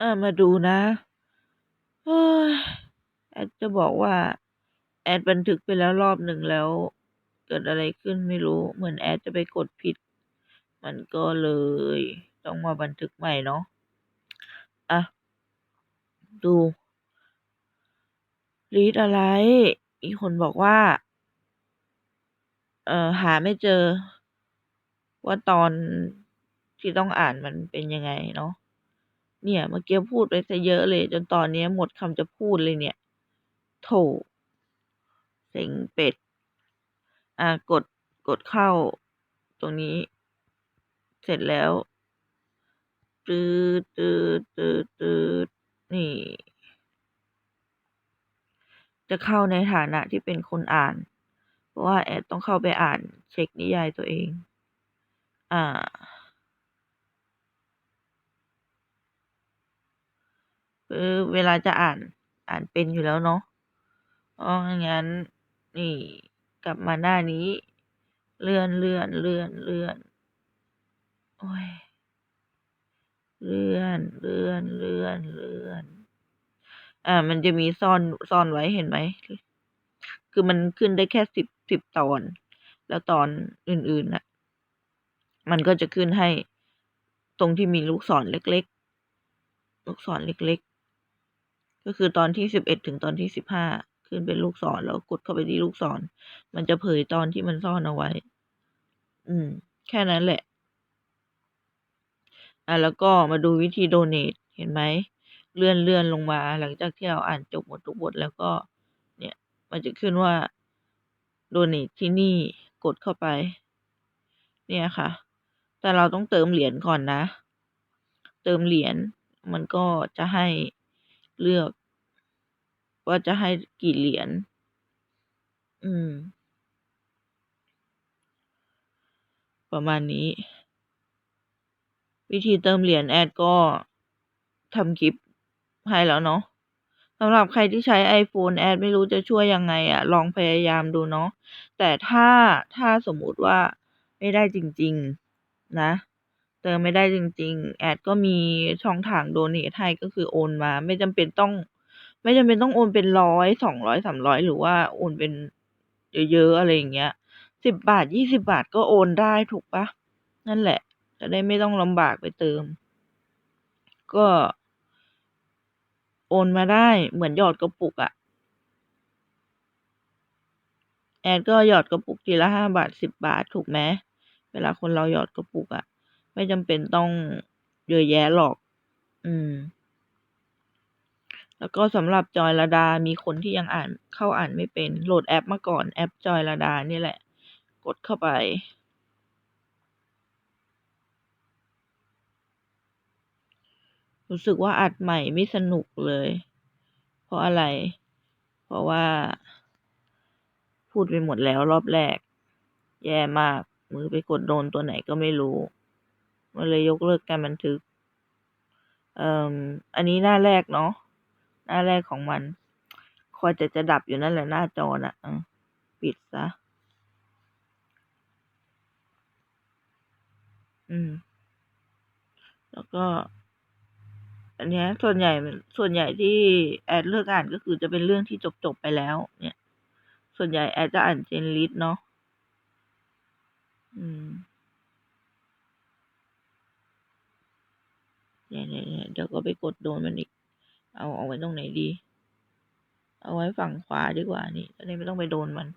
อ่ามาดูนะแอดจะบอกว่า แอดบันทึกไปแล้วรอบหนึ่งแล้ว เกิดอะไรขึ้นไม่รู้ เหมือนแอดจะไปกดผิด มันก็เลย ต้องมาบันทึกใหม่เนาะอะ ดูรีดอะไร อีกคนบอกว่า เอ่อหาไม่เจอ ว่าตอนที่ต้องอ่านมันเป็นยังไงเนาะ เนี่ยเมื่อกี้พูดไปซะเยอะเลย จนตอนนี้หมดคำจะพูดเลยเนี่ย โถเซ็งเป็ด อ่ากดกดเข้า ตรงนี้ เสร็จแล้วตืดตืดตืดตืดนี่ จะเข้าในฐานะที่เป็นคนอ่าน เพราะว่าแอดต้องเข้าไปอ่านเช็คนิยายตัวเอง อ่า คือเวลาจะอ่านอ่านเป็นอยู่แล้วเนาะเพราะงั้นนี่กลับมาหน้านี้ เลื่อนเลื่อนเลื่อนเลื่อนโอ้ยเลื่อนเลื่อนเลื่อนเลื่อน อ่า มันจะมีซ่อนซ่อนไว้เห็นไหม คือมันขึ้นได้แค่สิบสิบตอน แล้วตอนอื่นๆน่ะ มันก็จะขึ้นให้ตรงที่มีลูกศรเล็ก ๆ ลูกศรเล็ก ก็คือตอนที่สิบเอ็ดถึงตอนที่สิบห้าขึ้นเป็นลูกศรแล้วกดเข้าไปที่ลูกศร มันจะเผยตอนที่มันซ่อนเอาไว้ อืม แค่นั้นแหละ อะแล้วก็มาดูวิธีโดเน a เห็นไหมเลื่อนเลื่อนลงมา หลังจากที่เราอ่านจบหมดทุกบทแล้วก็ เนี่ย มันจะขึ้นว่าโดเน a ที่นี่กดเข้าไป เนี่ยค่ะ แต่เราต้องเติมเหรียญก่อนนะ เติมเหรียญมันก็จะให้เลือก ว่าจะให้กี่เหรียญ อืม ประมาณนี้ วิธีเติมเหรียญแอดก็ทำคลิปให้แล้วเนาะสำหรับใครที่ใช้ iPhone แอดไม่รู้จะช่วยยังไงอะลองพยายามดูเนาะแต่ถ้าถ้าสมมุติว่าไม่ได้จริง ๆ นะ เติมไม่ได้จริง ๆ แอดก็มีช่องทางโดเนทให้ก็คือโอนมา ไม่จำเป็นต้อง ไม่จำเป็นต้องโอนเป็นร้อยสองร้อยสามร้อยหรือว่าโอนเป็นเยอะๆอะไรอย่างเงี้ยสิบบาทยี่สิบาทก็โอนได้ถูกปะนั่นแหละ จะได้ไม่ต้องลำบากไปเติม ก็ โอนมาได้เหมือนหยอดกระปุกอะแอดก็หยอดกระปุกทีละห้าบาทสิบบาทถูกไหมเวลาคนเราหยอดกระปุกอะไม่จำเป็นต้องเยอะแยะหรอก อืม แล้วก็สำหรับจอยระดา มีคนที่ยังอ่านเข้าอ่านไม่เป็น โหลดแอปมาก่อนแอปจอยระดานี่แหละ กดเข้าไปรู้สึกว่าอัดใหม่ไม่สนุกเลย เพราะอะไร เพราะว่า พูดไปหมดแล้วรอบแรก แย่มาก มือไปกดโดนตัวไหนก็ไม่รู้มันเลยยกเลิกการบันทึก เอ่ออันนี้หน้าแรกเนาะ หน้าแรกของมันคอยจะจะดับอยู่นั่นแหละหน้าจอน่ะอะปิดซะ อืม แล้วก็ อันเนี้ยส่วนใหญ่ส่วนใหญ่ที่แอดเลือกอ่านก็คือจะเป็นเรื่องที่จบจบไปแล้ว เนี่ย ส่วนใหญ่แอดจะอ่านเจนลิสเนาะอืมเนี่ยเนี่ยเดี๋ยวก็ไปกดโดนมันอีก เอาเอาไว้ตรงไหนดี เอาไว้ฝั่งขวาดีกว่านี่จะได้ไม่ต้องไปโดนมัน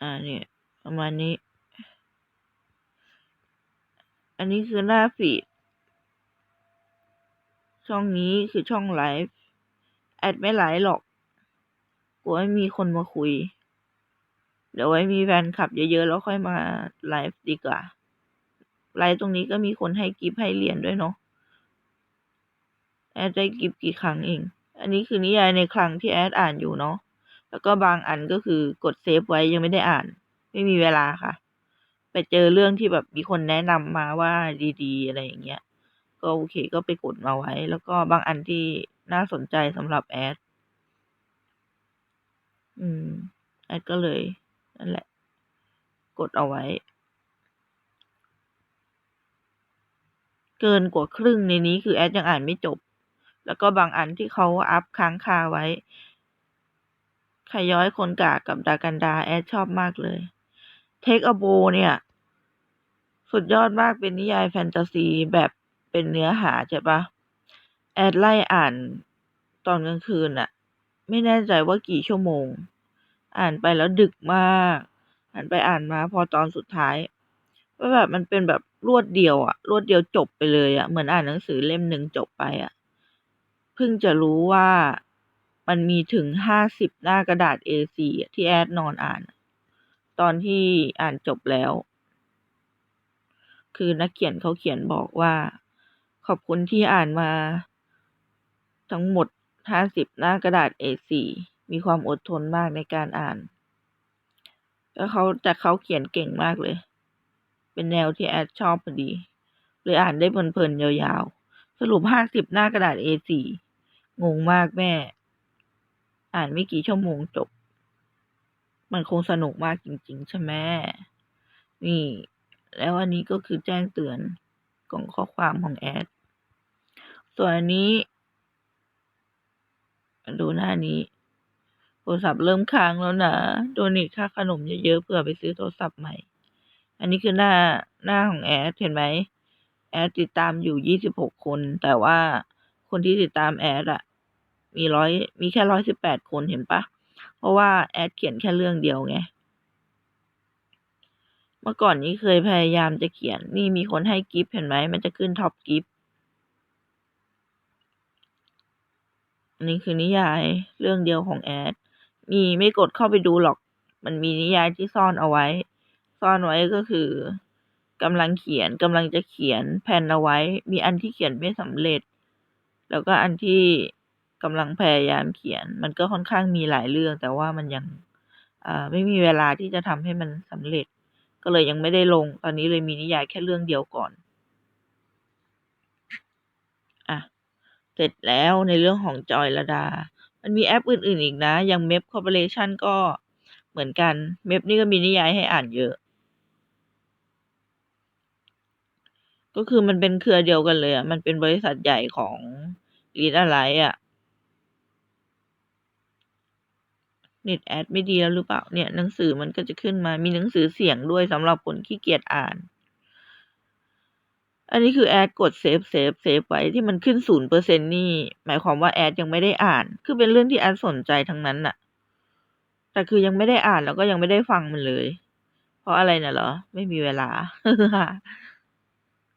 อ่าเนี่ยประมาณนี้ อันนี้คือหน้าฟีด ช่องนี้คือช่องไลฟ์แอดไม่ไลฟ์หรอกกลัวไม่มีคนมาคุย เดี๋ยวไว้มีแฟนคลับเยอะๆ แล้วค่อยมาไลฟ์ดีกว่า ไลฟ์ตรงนี้ก็มีคนให้กิฟต์ให้เหรียญด้วยเนาะ แอดได้กิฟต์กี่ครั้งเอง อันนี้คือนิยายในครั้งที่แอดอ่านอยู่เนาะ แล้วก็บางอันก็คือกดเซฟไว้ยังไม่ได้อ่าน ไม่มีเวลาค่ะ ไปเจอเรื่องที่แบบมีคนแนะนำมาว่าดีๆ อะไรอย่างเงี้ย ก็โอเคก็ไปกดมาไว้ แล้วก็บางอันที่น่าสนใจสำหรับแอด อืม แอดก็เลยนั่นแหละ กดเอาไว้เกินกว่าครึ่งในนี้คือแอดยังอ่านไม่จบ แล้วก็บางอันที่เขาอัพค้างคาไว้ขย้อยคนกากับดากันดาแอดชอบมากเลย เทคอโบเนี่ย สุดยอดมากเป็นนิยายแฟนตาซีแบบเป็นเนื้อหาใช่ปะแอดไล่อ่านตอนกลางคืนอะไม่แน่ใจว่ากี่ชั่วโมง อ่านไปแล้วดึกมาก อ่านไปอ่านมาพอตอนสุดท้ายว่าแบบมันเป็นแบบรวดเดียวอะรวดเดียวจบไปเลยอะเหมือนอ่านหนังสือเล่มหนึ่งจบไปอะ เพิ่งจะรู้ว่ามันมีถึงห้าสิบหน้ากระดาษ A4 ที่แอดนอนอ่าน ตอนที่อ่านจบแล้ว คือนักเขียนเขาเขียนบอกว่า ขอบคุณที่อ่านมา ทั้งหมดห้าสิบหน้ากระดาษ A4 มีความอดทนมากในการอ่านแล้วเขาแต่เขาเขียนเก่งมากเลย เป็นแนวที่แอดชอบพอดี เลยอ่านได้เพลินๆยาวๆ สรุปห้าสิบหน้ากระดาษ A4 งงมากแม่ อ่านไม่กี่ชั่วโมงจบ มันคงสนุกมากจริง ๆ ใช่ไหมนี่ แล้วอันนี้ก็คือแจ้งเตือนกล่องข้อความของแอด ส่วนอันนี้ดูหน้านี้ โทรศัพท์เริ่มค้างแล้วนะโดนอีกค่าขนมเยอะๆเผื่อไปซื้อโทรศัพท์ใหม่ อันนี้คือหน้าหน้าของแอดเห็นไหม แอดติดตามอยู่ยี่สิบหกคน แต่ว่าคนที่ติดตามแอดอะมีร้อยมีแค่ร้อยสิบแปดคนเห็นปะ เพราะว่าแอดเขียนแค่เรื่องเดียวไง เมื่อก่อนนี้เคยพยายามจะเขียน นี่มีคนให้กิฟต์เห็นไหม มันจะขึ้นท็อปกิฟต์อันนี้คือนิยายเรื่องเดียวของแอด มีไม่กดเข้าไปดูหรอก มันมีนิยายที่ซ่อนเอาไว้ ซ่อนไว้ก็คือ กำลังเขียนกำลังจะเขียนแผ่นเอาไว้ มีอันที่เขียนไม่สำเร็จ แล้วก็อันที่กำลังพยายามเขียน มันก็ค่อนข้างมีหลายเรื่อง แต่ว่ามันยังไม่มีเวลาที่จะทำให้มันสำเร็จ ก็เลยยังไม่ได้ลง ตอนนี้เลยมีนิยายแค่เรื่องเดียวก่อนอะเสร็จแล้วในเรื่องของจอยระดา มันมีแอปอื่น ๆ อีกนะ อย่างเม p คอร์ปอเรชันก็เหมือนกัน เม p นี่ก็มีนิยายให้อ่านเยอะ ก็คือมันเป็นเครือเดียวกันเลยอะมันเป็นบริษัทใหญ่ของรีดอะไรอะเน็ตแอดไม่ดีแล้วหรือเปล่า เนี่ยหนังสือมันก็จะขึ้นมา มีหนังสือเสียงด้วยสำหรับคนขี้เกียจอ่าน อันนี้คือแอดกดเซฟเซฟเซฟไว้ที่มันขึ้นศูนย์เปอร์เซ็นนี่ หมายความว่าแอดยังไม่ได้อ่าน คือเป็นเรื่องที่แอดสนใจทั้งนั้นน่ะ แต่คือยังไม่ได้อ่านแล้วก็ยังไม่ได้ฟังมันเลย เพราะอะไรน่ะเหรอ ไม่มีเวลา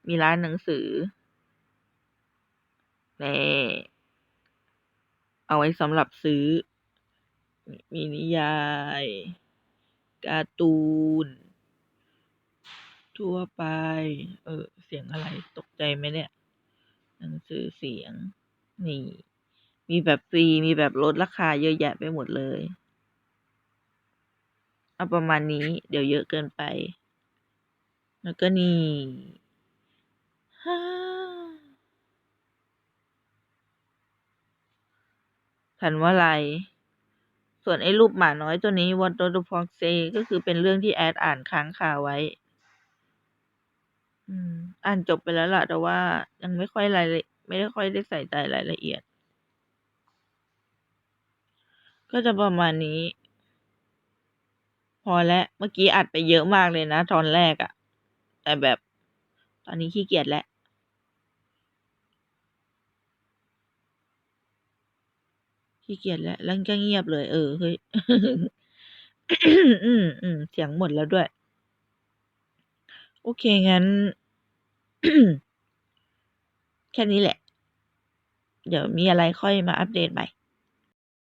มีร้านหนังสือนี่เอาไว้สำหรับซื้อ มีนิยาย การ์ตูน ทั่วไป เออ เสียงอะไรตกใจไหมเนี่ย หนังสือเสียง นี่ มีแบบฟรี มีแบบลดราคาเยอะแยะไปหมดเลย เอาประมาณนี้ เดี๋ยวเยอะเกินไป แล้วก็นี่ ฮ่าทันว่าไรส่วนไอ้รูปหมาน้อยตัวนี้ What the Fox Say ก็คือเป็นเรื่องที่แอดอ่านค้างคาไว้ อ่านจบไปแล้วล่ะ แต่ว่ายังไม่ค่อยรายไม่ได้ค่อยได้ใส่ใจรายละเอียด ก็จะประมาณนี้ พอแล้วเมื่อกี้อัดไปเยอะมากเลยนะ ตอนแรกอะแต่แบบ ตอนนี้ขี้เกียจแล้ว ขี้เกียจแล้วแล้วก็เงียบเลย เออเฮ้ยอืมอืมเสียงหมดแล้วด้วย โอเค งั้น แค่นี้แหละ เดี๋ยวมีอะไรค่อยมาอัปเดตใหม่